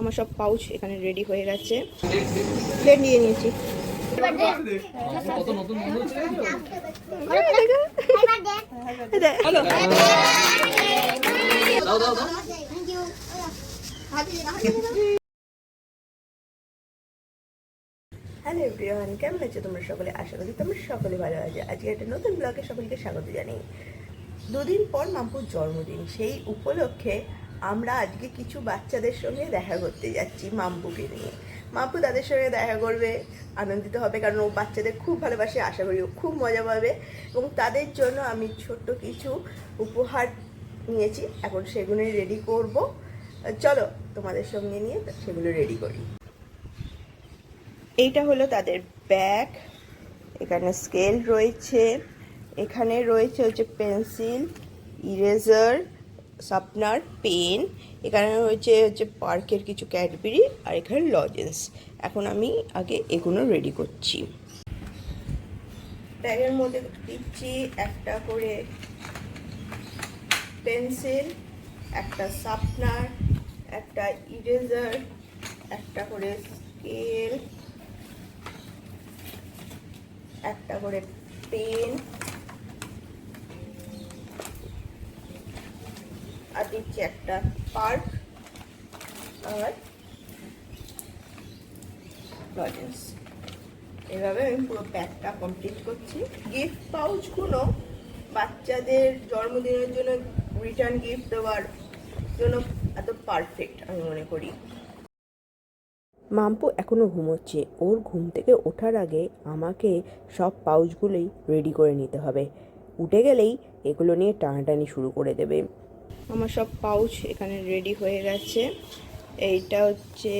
আমার সব পাউচ এখানে রেডি হয়ে গেছে। প্লেট নিয়ে নিয়েছি। জানো হ্যালো এভরিওয়ান কেমন আছো তোমরা সকলে? আশা করি তোমরা সকলে ভালো আছো। আজকে একটা নতুন ব্লগে সকলকে স্বাগত জানাই। দুদিন পর মাম্পুর জন্মদিন সেই উপলক্ষে আমরা আজকে কিছু বাচ্চাদের সঙ্গে দেখা করতে যাচ্ছি মাম্পুকে নিয়ে। মাম্পু তাদের সঙ্গে দেখা করবে, আনন্দিত হবে, কারণ ও বাচ্চাদের খুব ভালোবাসে, আশা করি ও খুব মজা পাবে। এবং তাদের জন্য আমি ছোট্ট কিছু উপহার নিয়েছি, এখন সেগুলো রেডি করব। চলো, তোমাদের সঙ্গে নিয়ে সেগুলো রেডি করি। এইটা হলো তাদের ব্যাগ এখানে স্কেল রয়েছে, এখানে রয়েছে হচ্ছে পেন্সিল ইরেজার শার্পনার পেন এখানে রয়েছে হচ্ছে পার্কের কিছু ক্যাডবেরি আর এখানে লজেন্স। এখন আমি আগে এগুলো রেডি করছি। ব্যাগের মধ্যে দিচ্ছি একটা করে পেন্সিল, একটা শার্পনার একটা ইরেজার একটা করে স্কেল একটা করে পেন আর দিচ্ছি একটা পার্ক আর লজেন্স। এভাবে আমি পুরো প্যাকটা কমপ্লিট করছি। গিফট পাউচগুলো বাচ্চাদের জন্মদিনের জন্য রিটার্ন গিফট দেওয়ার জন্য এত পারফেক্ট আমি মনে করি। মাম্পু এখনও ঘুমোচ্ছে। ওর ঘুম থেকে ওঠার আগে আমাকে সব পাউচগুলোই রেডি করে নিতে হবে। উঠে গেলেই এগুলো নিয়ে টানাটানি শুরু করে দেবে। আমার সব পাউচ এখানে রেডি হয়ে গেছে। এইটা হচ্ছে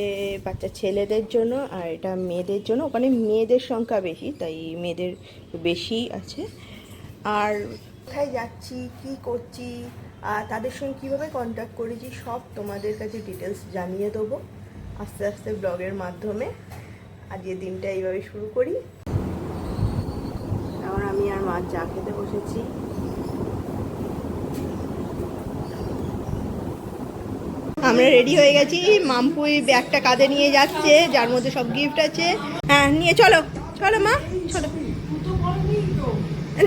বাচ্চা ছেলেদের জন্য আর এটা মেয়েদের জন্য। ওখানে মেয়েদের সংখ্যা বেশি, তাই মেয়েদের বেশি আছে। আর কোথায় যাচ্ছি, কি করছি, আর তাদের সঙ্গে কীভাবে কন্ট্যাক্ট করেছি, সব তোমাদের কাছে ডিটেলস জানিয়ে দেবো আস্তে আস্তে ব্লগের মাধ্যমে। আজকের দিনটা এইভাবে শুরু করি। এখন আমি আর মা চা খেতে বসেছি। আমরা রেডি হয়ে গেছি। মামপুই ব্যাগটা কাঁধে নিয়ে যাচ্ছে যার মধ্যে সব গিফট আছে। হ্যাঁ নিয়ে চলো চলো মা চলো।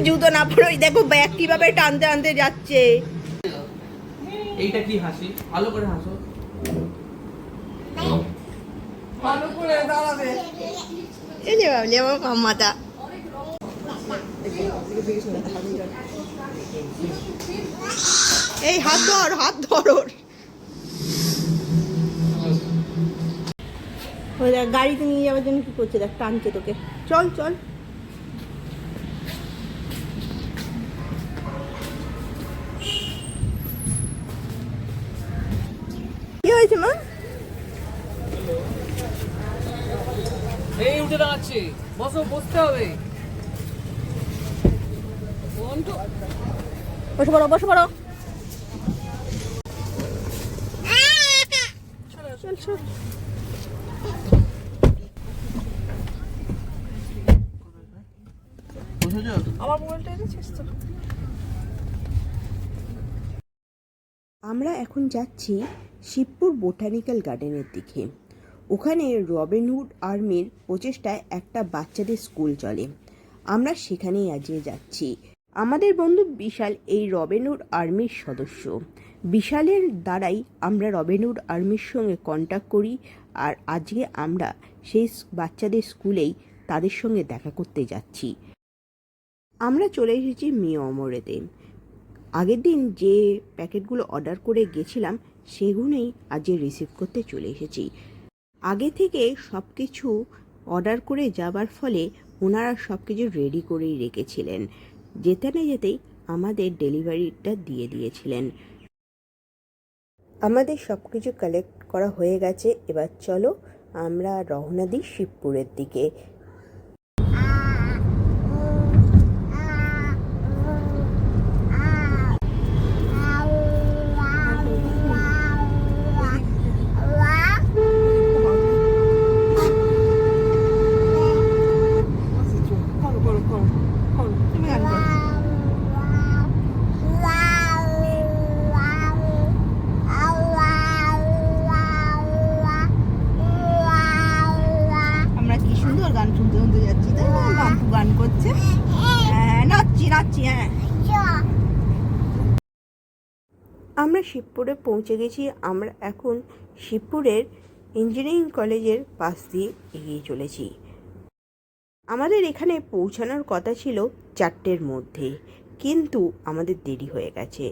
জুতো না পড়োই দেখো ব্যাগ কীভাবে টানতে টানতে যাচ্ছে। এইটা কি হাসি? ভালো করে হাসো। এই যে ভাবলি আমার মামাটা এই হাত ধর হাত ধর ওই দেখ গাড়িতে নিয়ে যাওয়ার জন্য কি করছে দেখ টানছে তোকে। চল চল। কি হয়েছে মা? এই উঠে দাঁড়াচ্ছে। বসো বসতে হবে। বসে পড়ো বসে পড়ো। চল চল। আমার মোবাইলটা এনেছিস তো? আমরা এখন যাচ্ছি শিবপুর বোটানিক্যাল গার্ডেনের দিকে। ওখানে রবিনহুড আর্মির প্রচেষ্টায় একটা বাচ্চাদের স্কুল চলে। আমরা সেখানেই আজকে যাচ্ছি। আমাদের বন্ধু বিশাল এই রবিনহুড আর্মির সদস্য। বিশালের দ্বারাই আমরা রবিনহুড আর্মির সঙ্গে কন্ট্যাক্ট করি আর আজকে আমরা সেই বাচ্চাদের স্কুলেই তাদের সঙ্গে দেখা করতে যাচ্ছি। আমরা চলে এসেছি মিয়া অমরেতে আগের দিন যে প্যাকেটগুলো অর্ডার করে গেছিলাম, সেগুলোই আজ রিসিভ করতে চলে এসেছি। আগে থেকে সব কিছু অর্ডার করে যাবার ফলে ওনারা সব কিছু রেডি করেই রেখেছিলেন। যেতে না যেতেই আমাদের ডেলিভারিটা দিয়ে দিয়েছিলেন। আমাদের সব কিছু কালেক্ট করা হয়ে গেছে। এবার চলো আমরা রওনা দিই শিবপুরের দিকে। শিবপুরে পৌঁছে গেছি। আমরা এখন শিবপুরের ইঞ্জিনিয়ারিং কলেজের পাশ দিয়ে এগিয়ে চলেছি। আমাদের এখানে পৌঁছানোর কথা ছিল চারটের মধ্যে, কিন্তু আমাদের দেরি হয়ে গেছে।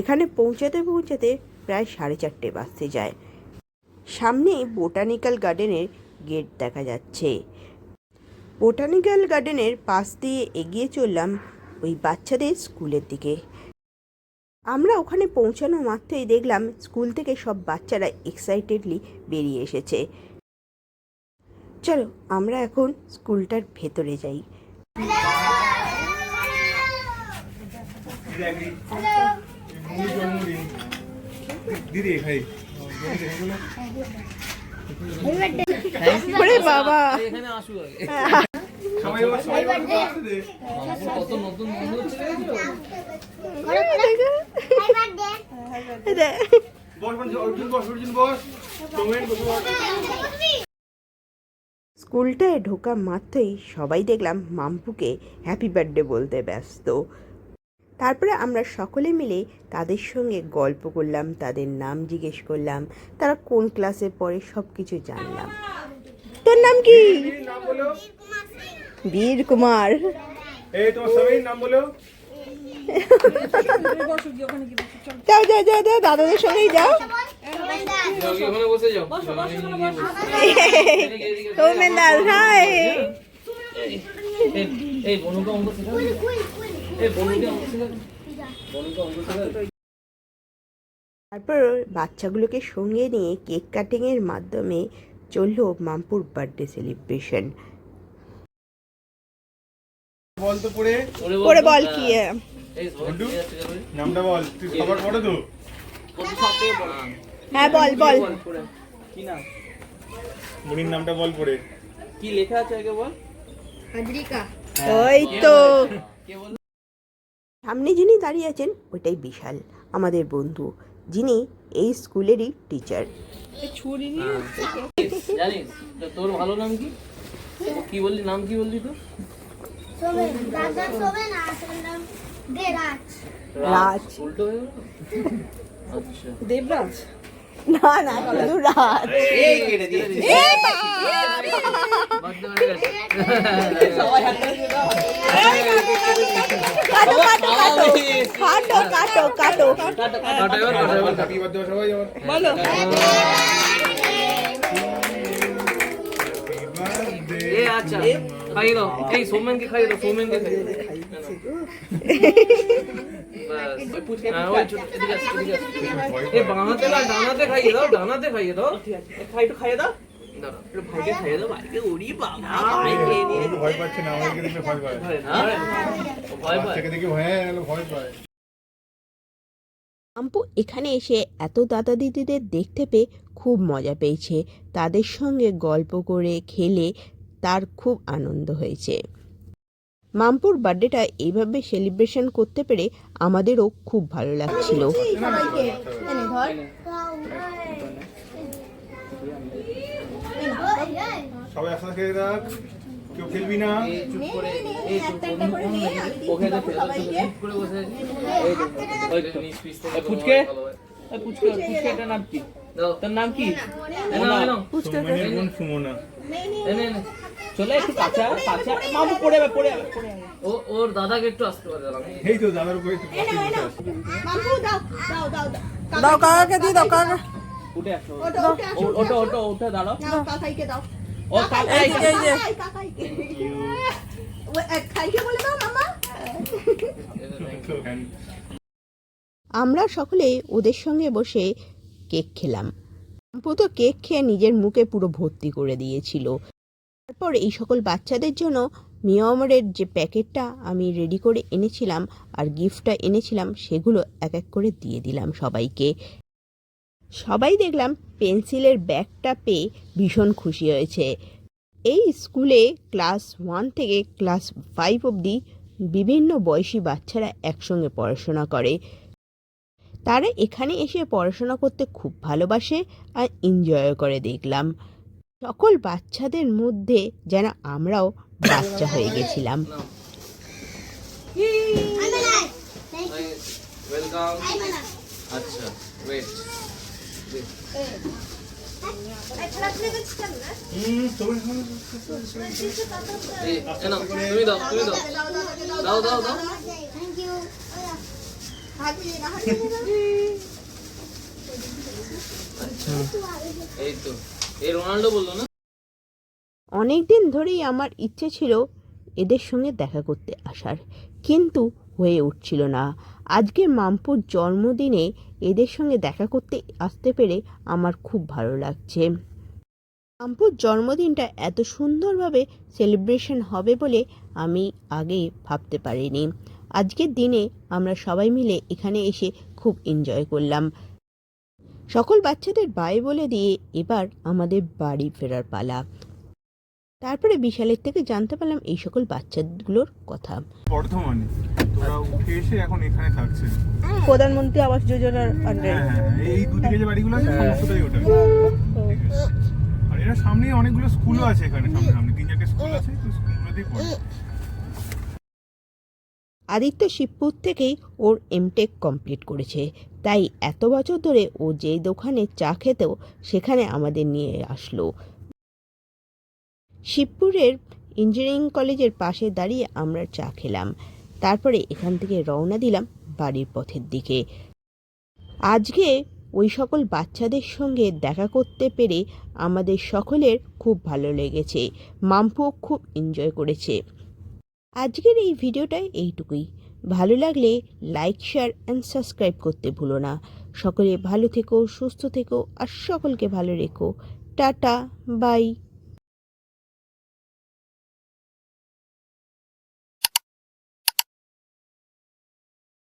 এখানে পৌঁছাতে পৌঁছাতে প্রায় সাড়ে চারটে বাজতে যায়। সামনে বোটানিক্যাল গার্ডেনের গেট দেখা যাচ্ছে। বোটানিক্যাল গার্ডেনের পাশ দিয়ে এগিয়ে চললাম ওই বাচ্চাদের স্কুলের দিকে। আমরা ওখানে পৌঁছানো মাত্রই দেখলাম স্কুল থেকে সব বাচ্চারা এক্সাইটেডলি বেরিয়ে এসেছে। চলো আমরা এখন স্কুলটার ভেতরে যাই। দিদি ওরে বাবা। এখানে সবাই সবাই এবার আসবে কত নতুন স্কুলটায় ঢোকা মাত্রই সবাই দেখলাম মাম্পুকে হ্যাপি বার্থডে বলতে ব্যস্ত। তারপরে আমরা সকলে মিলে তাদের সঙ্গে গল্প করলাম তাদের নাম জিজ্ঞেস করলাম তারা কোন ক্লাসে পড়ে সব কিছু জানলাম। তোর নাম কি? বীর কুমার এই তোমার স্বামীর নাম বলো। যাও যাও যাও যাও দাদাদের সঙ্গেই যাও। হাই। তারপর বাচ্চাগুলোকে সঙ্গে নিয়ে কেক কাটিংয়ের মাধ্যমে চলল মামপুর বার্থডে সেলিব্রেশন। বল তো পড়ে। বল কি এই বল, বন্ধু? ঠিক আছে, ঠিক আছে। নামটা বল তুই সবার পড়ে তো? কত সব থেকে বড়? হ্যাঁ বল বল। কি নাম? মুনির নামটা বল পড়ে। কি লেখা আছে আগে বল? ওই তো। সামনে যিনি দাঁড়িয়ে আছেন ওইটাই বিশাল আমাদের বন্ধু যিনি এই স্কুলেরই টিচার জানিস তোর ভালো নাম কি? ও কি বললি নাম কি বললি তো রাজ। উল্টো হয়ে গেল আচ্ছা দেবরাজ না না শুধু রাজ বাদ হয়ে গেছে। কাটো কাটো কাটো কাটো কাটো কাটো কাটা এবার, কাটা এবার, কাটা। হ্যাপি বার্থডে সবাই যাবার বলো এ আচ্ছা খাইয়ে দাও এই সৌমেনকে খাইয়ে দাও সৌমেনকে খাইয়ে দাও আম্পু এখানে এসে এত দাদা দিদিদের দেখতে পেয়ে খুব মজা পেয়েছে। তাদের সঙ্গে গল্প করে খেলে তার খুব আনন্দ হয়েছে। মামপুর বার্থডেটা এইভাবে সেলিব্রেশন করতে পেরে আমাদেরও খুব ভালো লাগছিল। সবাই একসাথে রাখ কেউ খেলবি না। চুপ করে এই চুপ করে ওকে তো ফেলে দাও, চুপ করে বসে এই দেখো, ওই তো নিচ পিস থেকে পুচকে? ভালো। এই পুচকে পুচকে এটার নাম কি তোর নাম কি সুমনা নে, নে। চলে একটু কাছে আয়, কাছে আয়। মামু পড়ে যাবে পড়ে যাবে। ও ওর দাদাকে একটু আসতে পারে। এই তো দাদার উপরে একটু পাশে বসে আছে। দাও কাকাকে দি দাও কাকা। উঠে আসো। ও- ওটা ওটা ওটা দাঁড়াও। কাকাইকে দাও। ও কাকাই কাকাইকে থ্যাংক ইউ বলে দাও মামা। আমরা সকলে ওদের সঙ্গে বসে কেক খেলাম। তো কেক খেয়ে নিজের মুখে পুরো ভর্তি করে দিয়েছিল। তারপর এই সকল বাচ্চাদের জন্য মিয়মরের যে প্যাকেটটা আমি রেডি করে এনেছিলাম আর গিফটটা এনেছিলাম, সেগুলো এক এক করে দিয়ে দিলাম সবাইকে। সবাই দেখলাম পেন্সিলের ব্যাগটা পেয়ে ভীষণ খুশি হয়েছে। এই স্কুলে ক্লাস ওয়ান থেকে ক্লাস ফাইভ অবধি বিভিন্ন বয়সী বাচ্চারা একসঙ্গে পড়াশোনা করে। তারা এখানে এসে পড়াশোনা করতে খুব ভালোবাসে আর এনজয় করে দেখলাম। সকল বাচ্চাদের মধ্যে যেন আমরাও বাচ্চা হয়ে গেছিলাম এই তো এই রোনাল্ডো বলল না? অনেক দিন ধরেই আমার ইচ্ছে ছিল এদের সঙ্গে দেখা করতে আসার, কিন্তু হয়ে উঠছিল না। আজকে মাম্পুর জন্মদিনে এদের সঙ্গে দেখা করতে আসতে পেরে আমার খুব ভালো লাগছে। মাম্পুর জন্মদিনটা এত সুন্দরভাবে সেলিব্রেশন হবে বলে আমি আগে ভাবতে পারিনি। আজকের দিনে আমরা সবাই মিলে এখানে এসে খুব এনজয় করলাম। সকল বাচ্চাদের বাই বলে দিয়ে এবার আমাদের বাড়ি ফেরার পালা। তারপরে বিশালের থেকে জানতে পারলাম এই সকল বাচ্চাগুলোর কথা। বর্ধমানে। তোরা উঠে এসে এখন এখানে থাকছে প্রধানমন্ত্রী আবাস যোজনার হ্যাঁ হ্যাঁ এই দুদিকে যে বাড়িগুলো আছে সমস্তটাই ওটা। আর এরা সামনে অনেকগুলো স্কুলও আছে এখানে সামনে সামনে তিন চারটে স্কুল আছে তো স্কুলগুলোতেই পড়ে। আদিত্য শিবপুর থেকেই ওর এমটেক কমপ্লিট করেছে। তাই এত বছর ধরে ও যেই দোকানে চা খেতেও সেখানে আমাদের নিয়ে আসলো। শিবপুরের ইঞ্জিনিয়ারিং কলেজের পাশে দাঁড়িয়ে আমরা চা খেলাম। তারপরে এখান থেকে রওনা দিলাম বাড়ির পথের দিকে। আজকে ওই সকল বাচ্চাদের সঙ্গে দেখা করতে পেরে আমাদের সকলের খুব ভালো লেগেছে। মাম্পুও খুব এনজয় করেছে। আজকের এই ভিডিওটা এইটুকুই। ভালো লাগলে লাইক শেয়ার অ্যান্ড সাবস্ক্রাইব করতে ভুলো না। সকলে ভালো থেকো, সুস্থ থেকো, আর সকলকে ভালো রেখো। Tata bye